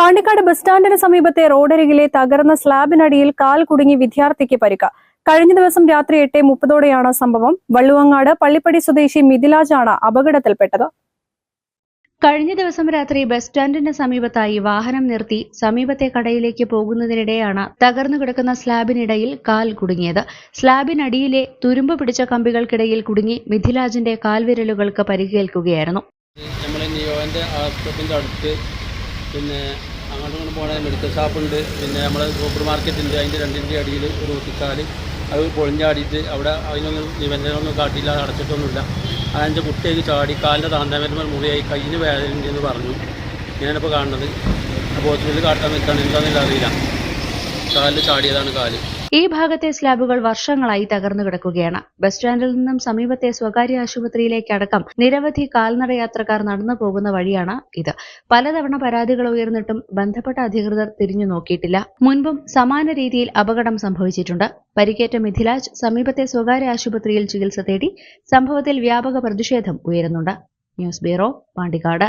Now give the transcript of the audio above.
Pandikkad bus സ്റ്റാൻഡിന് സമീപത്തെ റോഡരികിലെ തകർന്ന സ്ലാബിനടിയിൽ കാൽ കുടുങ്ങി വിദ്യാർത്ഥിക്ക് പരിക്ക്. കഴിഞ്ഞ ദിവസം രാത്രി എട്ട് മുപ്പതോടെയാണ് സംഭവം. വള്ളുവങ്ങാട് പള്ളിപ്പടി സ്വദേശി മിഥിലാജാണ് അപകടത്തിൽപ്പെട്ടത്. കഴിഞ്ഞ ദിവസം രാത്രി ബസ് സ്റ്റാൻഡിന് സമീപത്തായി വാഹനം നിർത്തി സമീപത്തെ കടയിലേക്ക് പോകുന്നതിനിടെയാണ് തകർന്നു കിടക്കുന്ന സ്ലാബിനിടയിൽ കാൽ കുടുങ്ങിയത്. സ്ലാബിനടിയിലെ തുരുമ്പ് പിടിച്ച കമ്പികൾക്കിടയിൽ കുടുങ്ങി മിഥിലാജിന്റെ കാൽവിരലുകൾക്ക് പരിക്കേൽക്കുകയായിരുന്നു. പിന്നെ അങ്ങോട്ടും ഇങ്ങോട്ടും പോകണ മെഡിക്കൽ ഷോപ്പുണ്ട് പിന്നെ നമ്മളെ സൂപ്പർ മാർക്കറ്റുണ്ട് അതിന്റെ രണ്ടിന്റെ അടിയിൽ ഒരു കുത്തിക്കാൽ അത് പൊളിഞ്ഞാടിയിട്ട് അവിടെ അതിനൊന്നും നിബന്ധനകളൊന്നും കാട്ടിയില്ല അടച്ചിട്ടൊന്നുമില്ല. അതിന്റെ കുട്ടിയേക്ക് ചാടി കാലിന്റെ താന്താമരുന്ന് മുറിയായി കയ്യിന് വേദന എന്ന് പറഞ്ഞു. ഞാനിപ്പോൾ കാണുന്നത്. അപ്പോൾ ഹോസ്പിറ്റലിൽ കാട്ടാൻ നിൽക്കുകയാണ് എന്താണെന്നില്ല അറിയില്ല കാലിൽ ചാടിയതാണ് കാൽ. ഈ ഭാഗത്തെ സ്ലാബുകൾ വർഷങ്ങളായി തകർന്നു കിടക്കുകയാണ്. ബസ് സ്റ്റാൻഡിൽ നിന്നും സമീപത്തെ സ്വകാര്യ ആശുപത്രിയിലേക്കടക്കം നിരവധി കാൽനട യാത്രക്കാർ നടന്നു പോകുന്ന വഴിയാണ് ഇത്. പലതവണ പരാതികൾ ഉയർന്നിട്ടും ബന്ധപ്പെട്ട അധികൃതർ തിരിഞ്ഞു നോക്കിയിട്ടില്ല. മുൻപും സമാന രീതിയിൽ അപകടം സംഭവിച്ചിട്ടുണ്ട്. പരിക്കേറ്റ മിഥിലാജ് സമീപത്തെ സ്വകാര്യ ആശുപത്രിയിൽ ചികിത്സ തേടി സംഭവത്തിൽ വ്യാപക പ്രതിഷേധം ഉയരുന്നുണ്ട്. News bureau Pandikkad.